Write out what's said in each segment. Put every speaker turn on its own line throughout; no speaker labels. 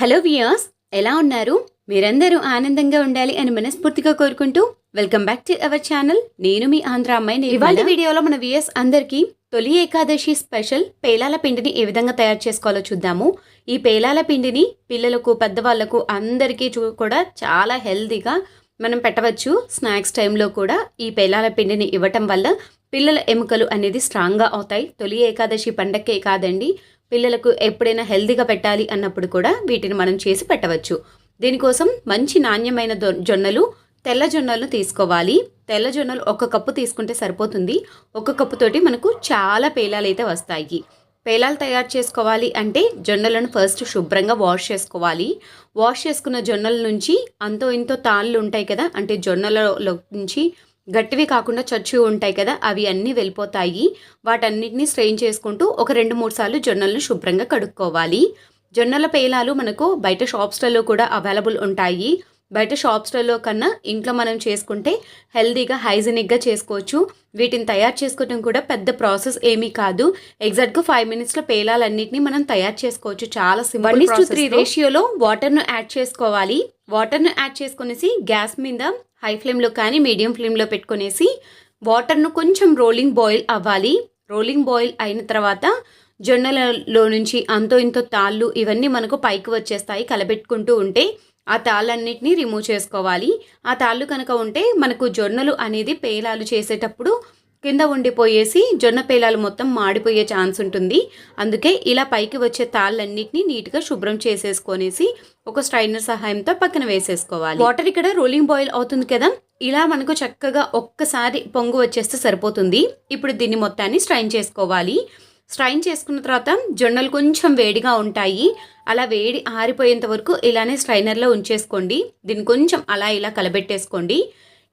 Hello వియాస్ ఎలా ఉన్నారు? మీరందరూ ఆనందంగా ఉండాలి అని మనస్ఫూర్తిగా కోరుకుంటూ welcome back to our channel. నేను మీ ఆంధ్ర అమ్మాయి ఇవాళ వీడియోలో మన వియస్ అందరికీ తొలి ఏకాదశి స్పెషల్ పేలాల పిండిని ఏ విధంగా తయారు చేసుకోవాలో చూద్దాము. ఈ పేలాల పిండిని పిల్లలకు పెద్దవాళ్ళకు అందరికీ చూ- కూడా చాలా హెల్దీగా మనం పెట్టవచ్చు. స్నాక్స్ టైంలో కూడా ఈ పేలాల పిండిని ఇవ్వటం వల్ల పిల్లల ఎముకలు అనేది స్ట్రాంగ్గా అవుతాయి. తొలి ఏకాదశి పండక్కే కాదండి. పిల్లలకు ఎప్పుడైనా హెల్దీగా పెట్టాలి అన్నప్పుడు కూడా వీటిని మనం చేసి పెట్టవచ్చు. దీనికోసం మంచి నాణ్యమైన జొన్నలు తెల్ల జొన్నలను తీసుకోవాలి. తెల్ల జొన్నలు ఒక కప్పు తీసుకుంటే సరిపోతుంది. ఒక కప్పుతోటి మనకు చాలా పేలాలు అయితే వస్తాయి. పేలాలు తయారు చేసుకోవాలి అంటే జొన్నలను ఫస్ట్ శుభ్రంగా వాష్ చేసుకోవాలి. వాష్ చేసుకున్న జొన్నల నుంచి అంతో ఇంతో తాళ్ళు ఉంటాయి కదా అంటే జొన్నలలో నుంచి గట్టివి కాకుండా చచ్చు ఉంటాయి కదా అవి అన్నీ వెళ్ళిపోతాయి. వాటన్నిటిని స్ట్రెయిన్ చేసుకుంటూ ఒక రెండు మూడు సార్లు జొన్నలను శుభ్రంగా కడుక్కోవాలి. జొన్నల పేలాలు మనకు బయట షాప్స్లలో కూడా అవైలబుల్ ఉంటాయి. బయట షాప్స్లలో కన్నా ఇంట్లో మనం చేసుకుంటే హెల్దీగా హైజీనిక్గా చేసుకోవచ్చు. వీటిని తయారు చేసుకోవడం కూడా పెద్ద ప్రాసెస్ ఏమీ కాదు. ఎగ్జాక్ట్గా ఫైవ్ మినిట్స్లో పేలాలన్నింటినీ మనం తయారు చేసుకోవచ్చు. చాలా సింపుల్ టు త్రీ రేషియోలో వాటర్ను యాడ్ చేసుకోవాలి. వాటర్ను యాడ్ చేసుకునేసి గ్యాస్ మీద హై ఫ్లేమ్లో కానీ మీడియం ఫ్లేమ్లో పెట్టుకునేసి వాటర్ను కొంచెం రోలింగ్ బాయిల్ అవ్వాలి. రోలింగ్ బాయిల్ అయిన తర్వాత జొన్నలలో నుంచి అంతో ఇంతో తాళ్ళు ఇవన్నీ మనకు పైకి వచ్చేస్తాయి కలబెట్టుకుంటూ ఉంటే ఆ తాళ్ళన్నిటిని రిమూవ్ చేసుకోవాలి. ఆ తాళ్ళు కనుక ఉంటే మనకు జొన్నలు అనేది పేలాలు చేసేటప్పుడు కింద ఉండిపోయేసి జొన్న పేలాలు మొత్తం మాడిపోయే ఛాన్స్ ఉంటుంది. అందుకే ఇలా పైకి వచ్చే తాళ్ళన్నిటిని నీట్గా శుభ్రం చేసేసుకొనేసి ఒక స్ట్రైనర్ సహాయంతో పక్కన వేసేసుకోవాలి. వాటర్ ఇక్కడ రోలింగ్ బాయిల్ అవుతుంది కదా? ఇలా మనకు చక్కగా ఒక్కసారి పొంగు వచ్చేస్తే సరిపోతుంది. ఇప్పుడు దీన్ని మొత్తాన్ని స్ట్రైన్ చేసుకోవాలి. స్ట్రైన్ చేసుకున్న తర్వాత జొన్నలు కొంచెం వేడిగా ఉంటాయి. అలా వేడి ఆరిపోయేంత వరకు ఇలానే స్ట్రైనర్లో ఉంచేసుకోండి. దీన్ని కొంచెం అలా ఇలా కలబెట్టేసుకోండి.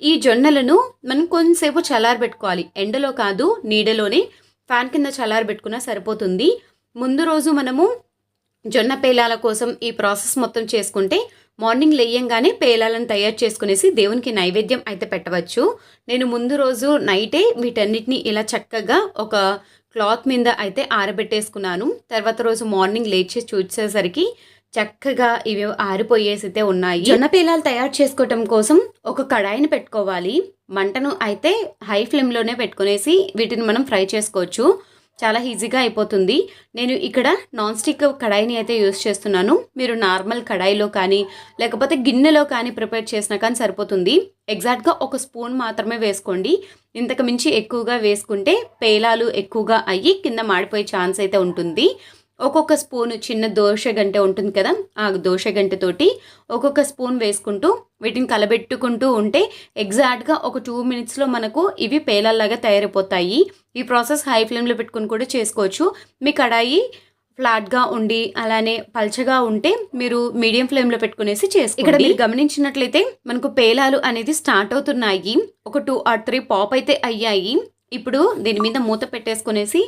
ఈ జొన్నలను మనం కొంతసేపు చల్లారబెట్టుకోవాలి. ఎండలో కాదు నీడలోనే ఫ్యాన్ కింద చల్లారబెట్టుకున్నా సరిపోతుంది. ముందు రోజు మనము జొన్న పేలాల కోసం ఈ ప్రాసెస్ మొత్తం చేసుకుంటే మార్నింగ్ లేయంగానే పేలాలను తయారు చేసుకునేసి దేవునికి నైవేద్యం అయితే పెట్టవచ్చు. నేను ముందు రోజు నైటే వీటన్నిటిని ఇలా చక్కగా ఒక క్లాత్ మీద అయితే ఆరబెట్టేసుకున్నాను. తర్వాత రోజు మార్నింగ్ లేచి చూసేసరికి చక్కగా ఇవి ఆరిపోయేసి అయితే ఉన్నాయి. జొన్న పేలాలు తయారు చేసుకోవటం కోసం ఒక కడాయిని పెట్టుకోవాలి. మంటను అయితే హై ఫ్లేమ్లోనే పెట్టుకునేసి వీటిని మనం ఫ్రై చేసుకోవచ్చు. చాలా ఈజీగా అయిపోతుంది. నేను ఇక్కడ నాన్ స్టిక్ కడాయిని అయితే యూస్ చేస్తున్నాను. మీరు నార్మల్ కడాయిలో కానీ లేకపోతే గిన్నెలో కానీ ప్రిపేర్ చేసినా కానీ సరిపోతుంది. ఎగ్జాక్ట్గా ఒక స్పూన్ మాత్రమే వేసుకోండి. ఇంతకు మించి ఎక్కువగా వేసుకుంటే పేలాలు ఎక్కువగా అయ్యి కింద మాడిపోయే ఛాన్స్ అయితే ఉంటుంది. ఒక్కొక్క స్పూన్ చిన్న దోశ గంట ఉంటుంది కదా ఆ దోశ గంటతోటి ఒక్కొక్క స్పూన్ వేసుకుంటూ వీటిని కలబెట్టుకుంటూ ఉంటే ఎగ్జాక్ట్గా ఒక టూ మినిట్స్లో మనకు ఇవి పేలాల్లాగా తయారైపోతాయి. ఈ ప్రాసెస్ హై ఫ్లేమ్లో పెట్టుకుని కూడా చేసుకోవచ్చు. మీ కడాయి ఫ్లాట్గా ఉండి అలానే పల్చగా ఉంటే మీరు మీడియం ఫ్లేమ్లో పెట్టుకునేసి చేసుకోండి. ఇక్కడ మీరు గమనించినట్లయితే మనకు పేలాలు అనేది స్టార్ట్ అవుతున్నాయి. ఒక టూ ఆర్ త్రీ పాప్ అయితే అయ్యాయి. ఇప్పుడు దీని మీద మూత పెట్టేసుకునేసి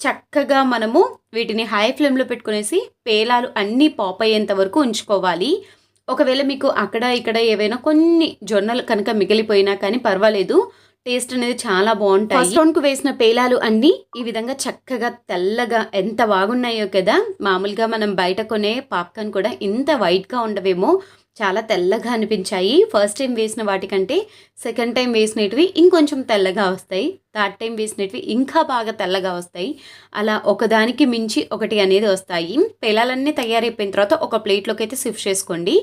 చక్కగా మనము వీటిని హై ఫ్లేమ్లో పెట్టుకునేసి పేలాలు అన్నీ పాప్ అయ్యేంత వరకు ఉంచుకోవాలి. ఒకవేళ మీకు అక్కడ ఇక్కడ ఏవైనా కొన్ని జొన్నలు కనుక మిగిలిపోయినా కానీ పర్వాలేదు. టేస్ట్ అనేది చాలా బాగుంటాయి. ఫస్ట్ రౌండ్కు వేసిన పేలాలు అన్నీ ఈ విధంగా చక్కగా తెల్లగా ఎంత బాగున్నాయో కదా. మామూలుగా మనం బయట కొనే పాప్కార్న్ కూడా ఇంత వైట్గా ఉండవేమో. చాలా తెల్లగా అనిపించాయి. ఫస్ట్ టైం వేసిన వాటికంటే సెకండ్ టైం వేసినవి ఇంకొంచెం తెల్లగా వస్తాయి. థర్డ్ టైం వేసినవి ఇంకా బాగా తెల్లగా వస్తాయి. అలా ఒకదానికి మించి ఒకటి అనేది వస్తాయి. పేలాలన్నీ తయారైపోయిన తర్వాత ఒక ప్లేట్లోకి అయితే షిఫ్ట్ చేసుకోండి.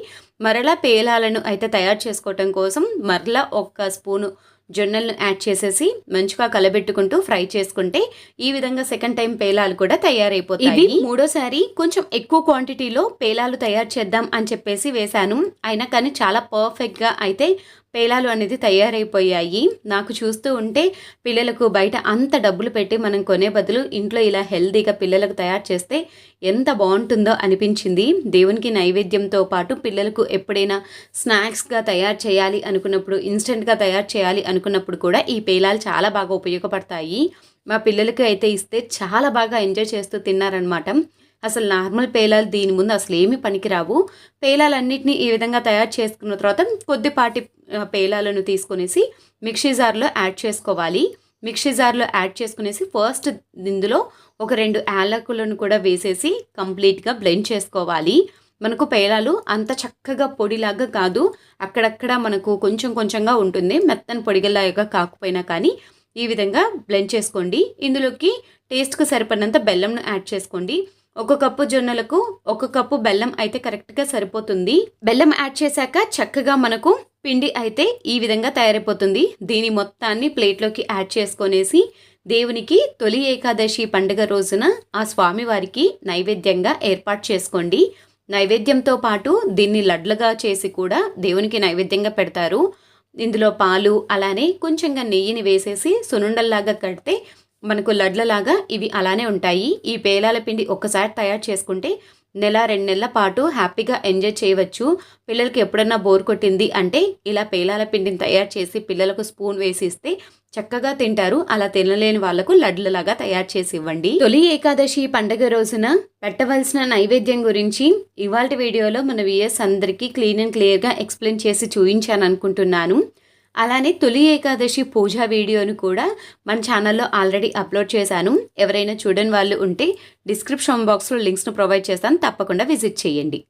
మరలా పేలాలను అయితే తయారు చేసుకోవటం కోసం మరలా ఒక స్పూను జొన్నలను యాడ్ చేసేసి మంచిగా కలబెట్టుకుంటూ ఫ్రై చేసుకుంటే ఈ విధంగా సెకండ్ టైం పేలాలు కూడా తయారైపోతాయి. ఇది మూడోసారి కొంచెం ఎక్కువ క్వాంటిటీలో పేలాలు తయారు చేద్దాం అని చెప్పేసి వేశాను. అయినా కానీ చాలా పర్ఫెక్ట్గా అయితే పేలాలు అనేది తయారైపోయాయి. నాకు చూస్తూ ఉంటే పిల్లలకు బయట అంత డబ్బులు పెట్టి మనం కొనే బదులు ఇంట్లో ఇలా హెల్తీగా పిల్లలకు తయారు చేస్తే ఎంత బాగుంటుందో అనిపించింది. దేవునికి నైవేద్యంతో పాటు పిల్లలకు ఎప్పుడైనా స్నాక్స్గా తయారు చేయాలి అనుకున్నప్పుడు ఇన్స్టెంట్గా తయారు చేయాలి అనుకున్నప్పుడు కూడా ఈ పేలాలు చాలా బాగా ఉపయోగపడతాయి. మా పిల్లలకి అయితే ఇస్తే చాలా బాగా ఎంజాయ్ చేస్తూ తిన్నారనమాట అసలు నార్మల్ పేలాలు దీని ముందు అసలు ఏమి పనికిరావు. పేలాలన్నింటినీ ఈ విధంగా తయారు చేసుకున్న తర్వాత కొద్దిపాటి పేలాలను తీసుకునేసి మిక్సీ జార్లో యాడ్ చేసుకోవాలి. మిక్సీ జార్లో యాడ్ చేసుకునేసి ఫస్ట్ ఇందులో ఒక రెండు యాలకులను కూడా వేసేసి కంప్లీట్గా బ్లెండ్ చేసుకోవాలి. మనకు పేలాలు అంత చక్కగా పొడిలాగా కాదు. అక్కడక్కడ మనకు కొంచెం కొంచెంగా ఉంటుంది. మెత్తని పొడిగలాగా కాకపోయినా కానీ ఈ విధంగా బ్లెండ్ చేసుకోండి. ఇందులోకి టేస్ట్కు సరిపడినంత బెల్లంను యాడ్ చేసుకోండి. ఒక కప్పు జొన్నలకు ఒక కప్పు బెల్లం అయితే కరెక్ట్గా సరిపోతుంది. బెల్లం యాడ్ చేశాక చక్కగా మనకు పిండి అయితే ఈ విధంగా తయారైపోతుంది. దీని మొత్తాన్ని ప్లేట్లోకి యాడ్ చేసుకొనేసి దేవునికి తొలి ఏకాదశి పండుగ రోజున ఆ స్వామివారికి నైవేద్యంగా ఏర్పాటు చేసుకోండి. నైవేద్యంతో పాటు దీన్ని లడ్లుగా చేసి కూడా దేవునికి నైవేద్యంగా పెడతారు. ఇందులో పాలు అలానే కొంచెంగా నెయ్యిని వేసేసి సునుండల్లాగా కడితే మనకు లడ్లలాగా ఇవి అలానే ఉంటాయి. ఈ పేలాల పిండి ఒక్కసారి తయారు చేసుకుంటే నెల రెండు నెలల పాటు హ్యాపీగా ఎంజాయ్ చేయవచ్చు. పిల్లలకి ఎప్పుడన్నా బోర్ కొట్టింది అంటే ఇలా పేలాల పిండిని తయారు చేసి పిల్లలకు స్పూన్ వేసి ఇస్తే చక్కగా తింటారు. అలా తినలేని వాళ్ళకు లడ్లలాగా తయారు చేసి ఇవ్వండి. తొలి ఏకాదశి పండగ రోజున పెట్టవలసిన నైవేద్యం గురించి ఇవాళ వీడియోలో మన విఎస్ అందరికీ క్లీన్ అండ్ క్లియర్గా ఎక్స్ప్లెయిన్ చేసి చూయించాను అనుకుంటున్నాను అలానే తొలి ఏకాదశి పూజ వీడియోను కూడా మన ఛానల్లో ఆల్రెడీ అప్లోడ్ చేశాను. ఎవరైనా చూడని వాళ్ళు ఉంటే డిస్క్రిప్షన్ బాక్స్లో లింక్స్ను ప్రొవైడ్ చేస్తాను. తప్పకుండా విజిట్ చేయండి.